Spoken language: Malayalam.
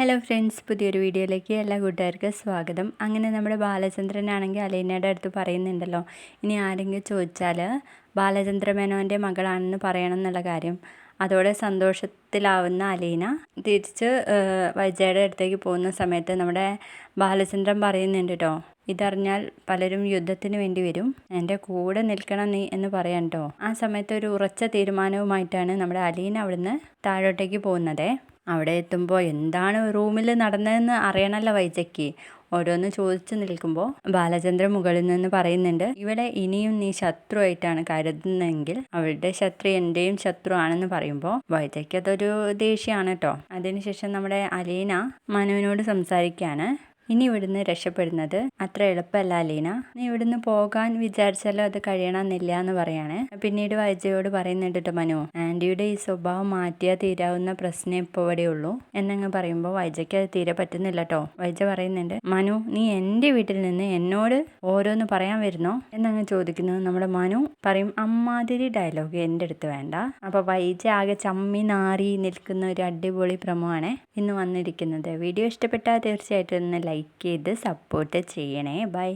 ഹലോ ഫ്രണ്ട്സ് പുതിയൊരു വീഡിയോയിലേക്ക് എല്ലാ കൂട്ടുകാർക്കും സ്വാഗതം. അങ്ങനെ നമ്മുടെ ബാലചന്ദ്രനാണെങ്കിൽ അലീനയുടെ അടുത്ത് പറയുന്നുണ്ടല്ലോ ഇനി ആരെങ്കിലും ചോദിച്ചാൽ ബാലചന്ദ്ര മേനോന്റെ മകളാണെന്ന് പറയണം എന്നുള്ള കാര്യം. അതോടെ സന്തോഷത്തിലാവുന്ന അലീന തിരിച്ച് വൈജയുടെ അടുത്തേക്ക് പോകുന്ന സമയത്ത് നമ്മുടെ ബാലചന്ദ്രൻ പറയുന്നുണ്ട് കേട്ടോ ഇതറിഞ്ഞാൽ പലരും യുദ്ധത്തിന് വേണ്ടി വരും. എന്റെ കൂടെ നിൽക്കണം നീ എന്ന് പറയാൻ കേട്ടോ ആ സമയത്ത് ഒരു ഉറച്ച തീരുമാനവുമായിട്ടാണ് നമ്മുടെ അലീന അവിടുന്ന് താഴോട്ടേക്ക് പോകുന്നത്. അവിടെ എത്തുമ്പോൾ എന്താണ് റൂമിൽ നടന്നതെന്ന് അറിയണമല്ലോ വൈജയ്ക്ക്. ഓരോന്ന് ചോദിച്ചു നിൽക്കുമ്പോൾ ബാലചന്ദ്രൻ മുകളിൽ നിന്ന് പറയുന്നുണ്ട് ഇവിടെ ഇനിയും നീ ശത്രുവായിട്ടാണ് കരുതുന്നതെങ്കിൽ അവളുടെ ശത്രു എന്റെയും ശത്രു ആണെന്ന് പറയുമ്പോൾ വൈദ്യക്കതൊരു അതൊരു ദേഷ്യമാണ് കേട്ടോ അതിനുശേഷം നമ്മുടെ അലീന മനുവിനോട് സംസാരിക്കുകയാണ് ഇനി ഇവിടുന്ന് രക്ഷപ്പെടുന്നത് അത്ര എളുപ്പമല്ല അലീന. നീ ഇവിടുന്ന് പോകാൻ വിചാരിച്ചാലോ അത് കഴിയണമെന്നില്ല എന്ന് പറയാണ്. പിന്നീട് വൈജയോട് പറയുന്നുണ്ട് കേട്ടോ മനു ആന്റിയുടെ ഈ സ്വഭാവം മാറ്റിയാൽ തീരാവുന്ന പ്രശ്നം ഇപ്പോൾ ഇവിടെ ഉള്ളൂ എന്നങ്ങ് പറയുമ്പോൾ വൈജയ്ക്ക് അത് തീരെ പറ്റുന്നില്ല കേട്ടോ വൈജ പറയുന്നുണ്ട് മനു നീ എന്റെ വീട്ടിൽ നിന്ന് എന്നോട് ഓരോന്ന് പറയാൻ വരുന്നോ? എന്നങ്ങ് ചോദിക്കുന്നത് നമ്മുടെ മനു പറയും അമ്മാതിരി ഡയലോഗ് എന്റെ അടുത്ത് വേണ്ട. അപ്പോൾ വൈജ ആകെ ചമ്മി നാറി നിൽക്കുന്ന ഒരു അടിപൊളി പ്രമോ ആണ് ഇന്ന് വന്നിരിക്കുന്നത്. വീഡിയോ ഇഷ്ടപ്പെട്ടാൽ തീർച്ചയായിട്ടും ഒന്ന് ലൈക്ക് ചെയ്ത് സപ്പോർട്ട് ചെയ്യണേ. ബൈ.